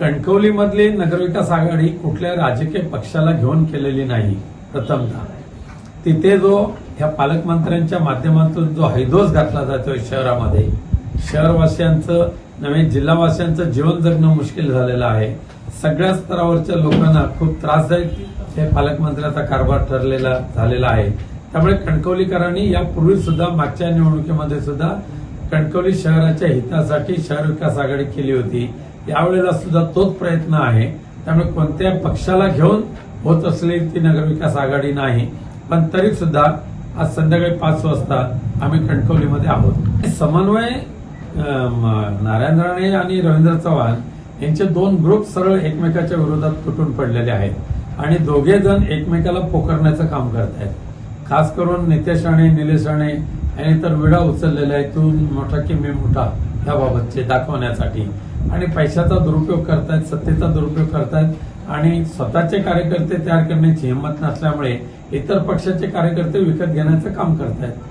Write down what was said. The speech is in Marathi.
कणकवलीमधली नगरविकास आघाडी कुठल्या राजकीय पक्षाला घेऊन केलेली नाही प्रथमतः तिथे जो ह्या पालकमंत्र्यांच्या माध्यमातून जो हैदोस घातला जातोय शहरामध्ये शहरवासियांचं नव्हे जिल्हावासियांचं जीवन जगणं मुश्किल झालेलं आहे. सगळ्या स्तरावरच्या लोकांना खूप त्रासदायक हे पालकमंत्र्याचा कारभार ठरलेला झालेला आहे. त्यामुळे कणकवलीकरांनी यापूर्वी सुद्धा मागच्या निवडणुकीमध्ये सुद्धा कणकवली शहराच्या हितासाठी शहर विकास आघाडी केली होती. यावेळेला सुद्धा तोच प्रयत्न आहे. त्यामुळे कोणत्या पक्षाला घेऊन होत असलेली ती नगरविकास आघाडी नाही. पण तरी सुद्धा आज संध्याकाळी पाच वाजता आम्ही कणकवलीमध्ये आहोत. समन्वय नारायण राणे आणि रवींद्र चव्हाण यांचे दोन ग्रुप सरळ एकमेकाच्या विरोधात तुटून पडलेले आहेत. आणि दोघे जण एकमेकाला पोखरण्याचं काम करत आहेत. खास करून नितेश राणे निलेश राणे यांनी तर विडा उचललेला आहे. तू मोठा की मी मोठा याबाबतचे दाखवण्यासाठी. आणि पैशाचा दुरुपयोग करतायत सत्तेचा दुरुपयोग करतायत आणि स्वतःचे कार्यकर्ते तयार करण्याची हिंमत नसल्यामुळे इतर पक्षाचे कार्यकर्ते विकत घेण्याचं काम करतायत.